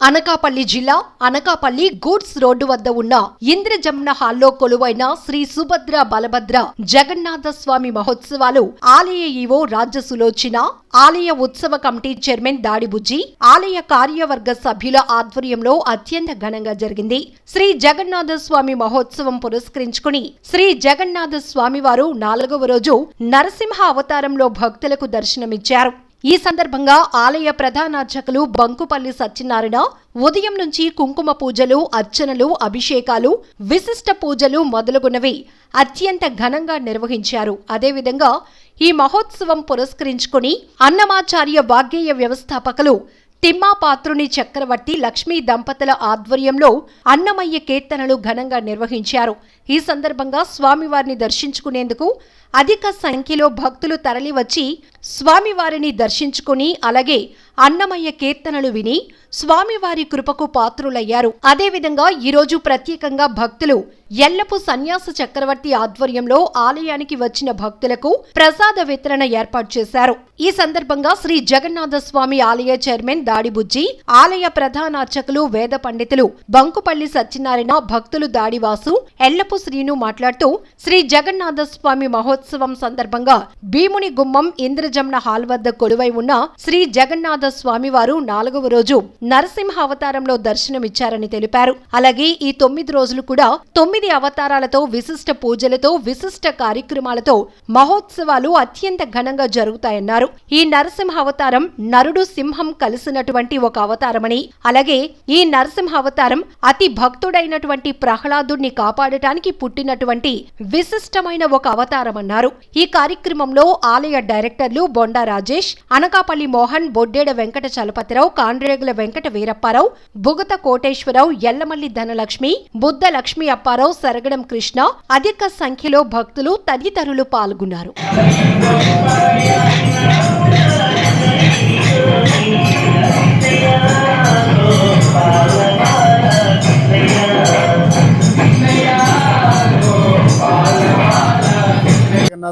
అనకాపల్లి జిల్లా Anakapalli goods road వద్ద ఉన్న ఇంద్రజమున హాల్లో కొలువైన శ్రీ సుభద్ర బలభద్ర జగన్నాథ స్వామి మహోత్సవాలు ఆలయ ఈవో రాజసులోచన ఆలయ ఉత్సవ కమిటీ చైర్మన్ దాడిబుజ్జి ఆలయ కార్యవర్గ సభ్యుల ఆధ్వర్యంలో అత్యంత ఘనంగా జరిగింది. శ్రీ జగన్నాథ స్వామి మహోత్సవం పురస్కరించుకుని శ్రీ జగన్నాథ స్వామి వారు నాలుగవ రోజు నరసింహ అవతారంలో భక్తులకు దర్శనమిచ్చారు. ఈ సందర్భంగా ఆలయ ప్రధానార్చకులు బంకుపల్లి సత్యనారాయణ ఉదయం నుంచి కుంకుమ పూజలు అర్చనలు అభిషేకాలు విశిష్ట పూజలు మొదలుగునవి అత్యంత ఘనంగా నిర్వహించారు. అదేవిధంగా ఈ మహోత్సవం పురస్కరించుకుని అన్నమాచార్య వాగ్గేయ వ్యవస్థాపకులు తిమ్మాపాత్రుని చక్రవర్తి లక్ష్మీ దంపతుల ఆధ్వర్యంలో అన్నమయ్య కీర్తనలు ఘనంగా నిర్వహించారు. ఈ సందర్భంగా స్వామివారిని దర్శించుకునేందుకు అధిక సంఖ్యలో భక్తులు తరలివచ్చి స్వామివారిని దర్శించుకుని అలాగే అన్నమయ్య కీర్తనలు విని స్వామివారి కృపకు పాత్రులయ్యారు. అదేవిధంగా ఈరోజు ప్రత్యేకంగా భక్తులు ఎల్లపు సన్యాస చక్రవర్తి ఆధ్వర్యంలో ఆలయానికి వచ్చిన భక్తులకు ప్రసాద వితరణ ఏర్పాటు చేశారు. ఈ సందర్భంగా శ్రీ జగన్నాథ స్వామి ఆలయ చైర్మన్ దాడిబుజ్జి ఆలయ ప్రధాన అర్చకులు వేద పండితులు బంకుపల్లి సత్యనారాయణ భక్తులు దాడివాసు ఎల్లపు శ్రీను మాట్లాడుతూ శ్రీ జగన్నాథ స్వామి మహోత్సవం సందర్భంగా భీముని గుమ్మం ఇంద్రజమున హాల్ వద్ద కొలువై ఉన్న శ్రీ జగన్నాథ స్వామి వారు నాలుగవ రోజు నరసింహ అవతారంలో దర్శనమిచ్చారని తెలిపారు. అలాగే ఈ తొమ్మిది రోజులు కూడా తొమ్మిది అవతారాలతో విశిష్ట పూజలతో విశిష్ట కార్యక్రమాలతో మహోత్సవాలు అత్యంత ఘనంగా జరుగుతాయన్నారు. ఈ నరసింహ అవతారం నరుడు సింహం కలిసినటువంటి ఒక అవతారమని అలాగే ఈ నరసింహ అవతారం అతి భక్తుడైనటువంటి ప్రహ్లాదుడిని కాపాడటానికి పుట్టినటువంటి విశిష్టమైన ఒక అవతారమన్నారు. ఈ కార్యక్రమంలో ఆలయ డైరెక్టర్లు బొండా రాజేష్ అనకాపల్లి మోహన్ బొడ్డేడ వెంకట చలపతిరావు కాండ్రేగుల వెంకట వీరప్పారావు బుగత కోటేశ్వరరావు ఎల్లమల్లి ధనలక్ష్మి బుద్ధ లక్ష్మి అప్పారావు సరగడం కృష్ణ అధిక సంఖ్యలో భక్తులు తదితరులు పాల్గొన్నారు.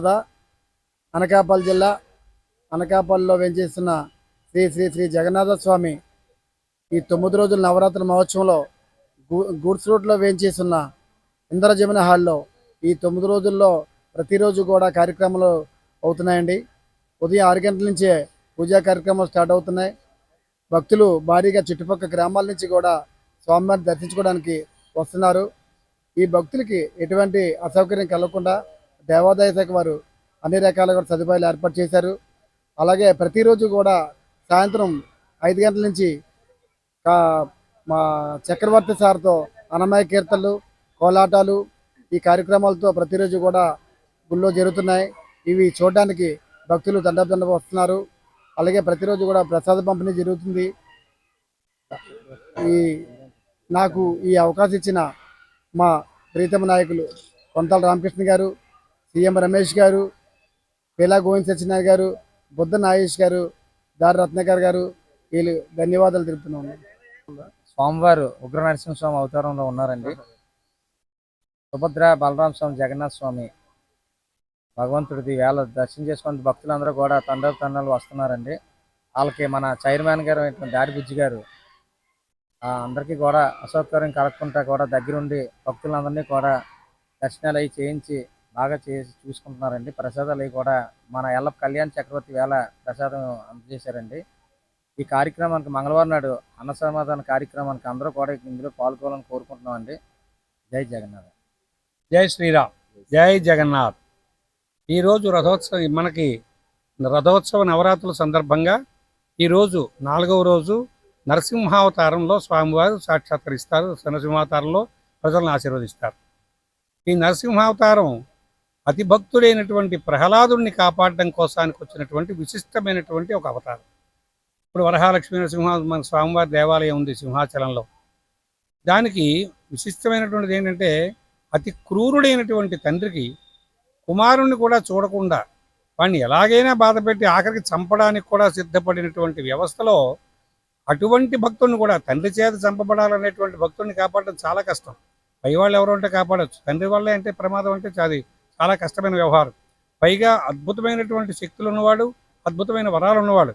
జగన్నాథ అనకాపల్లి జిల్లా అనకాపల్లిలో వెంచేస్తున్న శ్రీ శ్రీ శ్రీ జగన్నాథ స్వామి ఈ తొమ్మిది రోజుల నవరాత్రి మహోత్సవంలో గూడ్స్ రోడ్లో వేయించేస్తున్న ఇంద్రజమున హాల్లో ఈ తొమ్మిది రోజుల్లో ప్రతిరోజు కూడా కార్యక్రమాలు అవుతున్నాయండి. ఉదయం ఆరు గంటల నుంచే పూజా కార్యక్రమాలు స్టార్ట్ అవుతున్నాయి. భక్తులు భారీగా చుట్టుపక్కల గ్రామాల నుంచి కూడా స్వామివారిని దర్శించుకోవడానికి వస్తున్నారు. ఈ భక్తులకి ఎటువంటి అసౌకర్యం కలగకుండా దేవాదాయ శాఖ వారు అన్ని రకాల కూడా సదుపాయాలు ఏర్పాటు చేశారు. అలాగే ప్రతిరోజు కూడా సాయంత్రం ఐదు గంటల నుంచి మా చక్రవర్తి సార్తో అన్నమయ్య కీర్తనలు కోలాటాలు ఈ కార్యక్రమాలతో ప్రతిరోజు కూడా గుళ్ళో జరుగుతున్నాయి. ఇవి చూడడానికి భక్తులు దండదండ వస్తున్నారు. అలాగే ప్రతిరోజు కూడా ప్రసాద పంపిణీ జరుగుతుంది. ఈ నాకు ఈ అవకాశం ఇచ్చిన మా ప్రీతమ నాయకులు కొంతాల రామకృష్ణ గారు సీఎం రమేష్ గారు పేలా గోవింద్ సత్యనారాయణ గారు బుద్ధ నాగేష్ గారు దారి రత్నాకర్ గారు వీళ్ళు ధన్యవాదాలు తెలుపుతున్నాను స్వామివారు ఉగ్ర నరసింహస్వామి అవతారంలో ఉన్నారండి. సుభద్ర బలరామ స్వామి జగన్నాథ స్వామి భగవంతుడిది వేళ దర్శనం చేసుకుని భక్తులందరూ కూడా తండ్రి తండ్రులు వస్తున్నారండి. వాళ్ళకి మన చైర్మన్ గారు దారి బుజ్జి గారు ఆ, అందరికీ కూడా అసౌకర్యం కలగకుండా కూడా దగ్గరుండి భక్తులందరినీ కూడా దర్శనాలు అవి చేయించి బాగా చేసి చూసుకుంటున్నారండి. ప్రసాదాలు అవి కూడా మన ఎల్లప్ప కళ్యాణ్ చక్రవర్తి వేళ ప్రసాదం అందజేశారండి. ఈ కార్యక్రమానికి మంగళవారం నాడు అన్న సమాధాన కార్యక్రమానికి అందరూ కూడా ఇందులో పాల్గొనాలని కోరుకుంటున్నామండి. జై జగన్నాథ్. జై శ్రీరామ్. జై జగన్నాథ్. ఈరోజు రథోత్సవం మనకి రథోత్సవ నవరాత్రుల సందర్భంగా ఈరోజు నాలుగవ రోజు నరసింహావతారంలో స్వామివారు సాక్షాత్కరిస్తారు. నరసింహావతారంలో ప్రజలను ఆశీర్వదిస్తారు. ఈ నరసింహావతారం అతి భక్తుడైనటువంటి ప్రహ్లాదుడిని కాపాడడం కోసానికి వచ్చినటువంటి విశిష్టమైనటువంటి ఒక అవతారం. ఇప్పుడు వరహాలక్ష్మీ నరసింహ మన స్వామివారి దేవాలయం ఉంది సింహాచలంలో. దానికి విశిష్టమైనటువంటిది ఏంటంటే అతి క్రూరుడైనటువంటి తండ్రికి కుమారుణ్ణి కూడా చూడకుండా వాడిని ఎలాగైనా బాధపెట్టి ఆఖరికి చంపడానికి కూడా సిద్ధపడినటువంటి వ్యవస్థలో అటువంటి భక్తుడిని కూడా తండ్రి చేత చంపబడాలనేటువంటి భక్తుడిని కాపాడడం చాలా కష్టం. పై వాళ్ళు ఎవరు ఉంటే కాపాడచ్చు. తండ్రి వల్లే అంటే ప్రమాదం అంటే అది చాలా కష్టమైన వ్యవహారం. పైగా అద్భుతమైనటువంటి శక్తులు ఉన్నవాడు అద్భుతమైన వరాలు ఉన్నవాడు.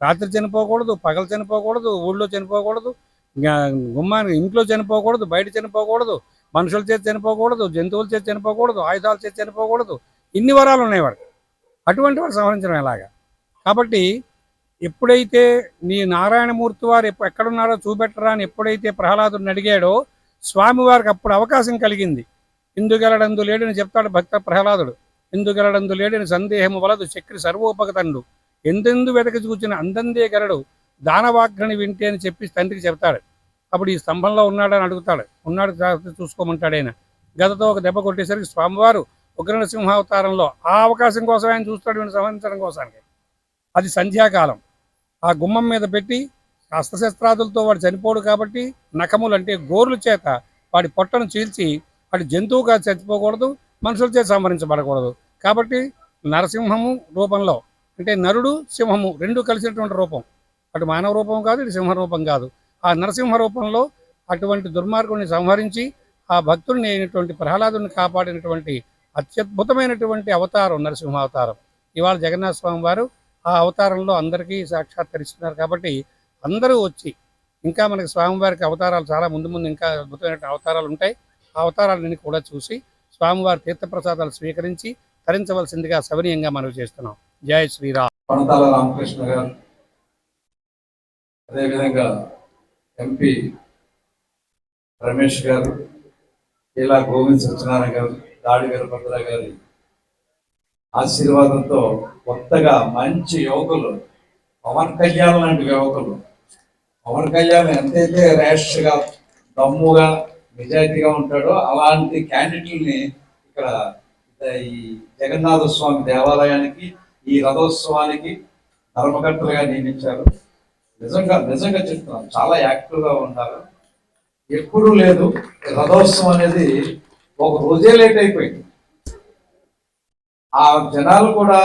రాత్రి చనిపోకూడదు పగలు చనిపోకూడదు ఊళ్ళో చనిపోకూడదు గుమ్మాని ఇంట్లో చనిపోకూడదు బయట చనిపోకూడదు మనుషుల చేతి చనిపోకూడదు జంతువుల చేతి చనిపోకూడదు ఆయుధాల చేతి చనిపోకూడదు. ఇన్ని వరాలు ఉన్నాయి వాడు అటువంటి వాడు సంహరించడం ఎలాగా? కాబట్టి ఎప్పుడైతే నీ నారాయణమూర్తి వారు ఎక్కడున్నారో చూపెట్టరా అని ఎప్పుడైతే ప్రహ్లాదుని అడిగాడో స్వామివారికి అప్పుడు అవకాశం కలిగింది. ఇందుగెలడందు లేడని చెప్తాడు భక్త ప్రహ్లాదుడు. ఇందుగెలడందు లేడని సందేహము వలదు చక్రి సర్వోపగతండు ఎందెందు వెతక చూచిన అందందే గలడు దానవాగ్రని వింటే అని చెప్పి తండ్రికి చెప్తాడు. అప్పుడు ఈ స్తంభంలో ఉన్నాడని అడుగుతాడు. ఉన్నాడు చూసుకోమంటాడు ఆయన. గతతో ఒక దెబ్బ కొట్టేసరికి స్వామివారు ఉగ్రనరసింహావతారంలో ఆ అవకాశం కోసం ఆయన చూస్తాడు వీడిని సంహరించడం కోసానికి. అది సంధ్యాకాలం. ఆ గుమ్మం మీద పెట్టి అస్త్రశస్త్రాదులతో వాడు చనిపోడు కాబట్టి నఖములు అంటే గోర్లు చేత వాడి పొట్టను చీల్చి అటు జంతువుగా చచ్చిపోకూడదు మనుషుల సంహరించబడకూడదు. కాబట్టి నరసింహము రూపంలో అంటే నరుడు సింహము రెండు కలిసినటువంటి రూపం. అటు మానవ రూపం కాదు ఇటు సింహ రూపం కాదు. ఆ నరసింహ రూపంలో అటువంటి దుర్మార్గుని సంహరించి ఆ భక్తుడిని అయినటువంటి ప్రహ్లాదుని కాపాడినటువంటి అత్యద్భుతమైనటువంటి అవతారం నరసింహ అవతారం ఇవాళ జగన్నాథ స్వామి వారు ఆ అవతారంలో అందరికీ సాక్షాత్కరిస్తున్నారు కాబట్టి అందరూ వచ్చి ఇంకా మనకి స్వామివారికి అవతారాలు చాలా ముందు ముందు ఇంకా అద్భుతమైన అవతారాలు ఉంటాయి. అవతారాలన్నీ కూడా చూసి స్వామివారి తీర్థప్రసాదాలు స్వీకరించి తరించవలసిందిగా సవనీయంగా మనవి చేస్తున్నాం. జై శ్రీరామ్. పంతాల రామకృష్ణ గారు అదేవిధంగా ఎంపీ రమేష్ గారు ఇలా గోవింద్ సత్యనారాయణ గారు దాడి వీరభద్ర గారి ఆశీర్వాదంతో కొత్తగా మంచి యువకులు పవన్ కళ్యాణ్ లాంటి యువకులు పవన్ కళ్యాణ్ ఎంతైతే ర్యాష్గా దమ్ముగా నిజాయితీగా ఉంటాడో అలాంటి క్యాండిడేట్లని ఇక్కడ ఈ జగన్నాథ స్వామి దేవాలయానికి ఈ రథోత్సవానికి ధర్మకర్తలుగా నియమించారు. నిజంగా నిజంగా చెప్తున్నాను చాలా యాక్టివ్గా ఉంటారు. ఎప్పుడూ లేదు రథోత్సవం అనేది ఒక రోజే లేట్ అయిపోయింది. ఆ జనాలు కూడా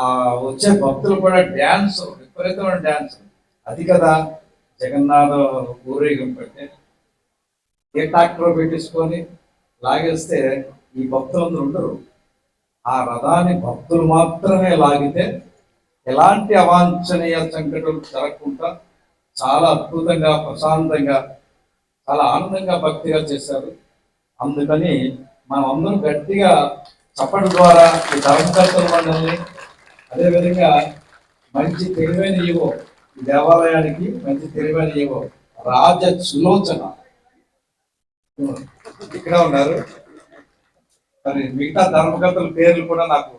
ఆ వచ్చే భక్తులు కూడా డ్యాన్స్ విపరీతమైన డ్యాన్స్. అది కదా జగన్నాథ ఊరేగింపు అంటే. ఏ ట్రాక్టర్ పెట్టించుకొని లాగేస్తే ఈ భక్తులందరూ ఉండరు. ఆ రథాన్ని భక్తులు మాత్రమే లాగితే ఎలాంటి అవాంఛనీయ సంఘటనలు జరగకుండా చాలా అద్భుతంగా ప్రశాంతంగా చాలా ఆనందంగా భక్తిగా చేశారు. అందుకని మనం అందరం గట్టిగా చప్పటి ద్వారా ఈ ధర్మకర్తల మండలిని అదేవిధంగా మంచి తెలివైన ఇవో ఈ దేవాలయానికి మంచి తెలివైన ఇవో రాజ సులోచన. ఇక్కడ ఉన్నారు. మరి మిగతా ధర్మకర్తల పేర్లు కూడా నాకు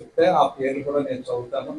చెప్తే ఆ పేర్లు కూడా నేను చదువుతాను.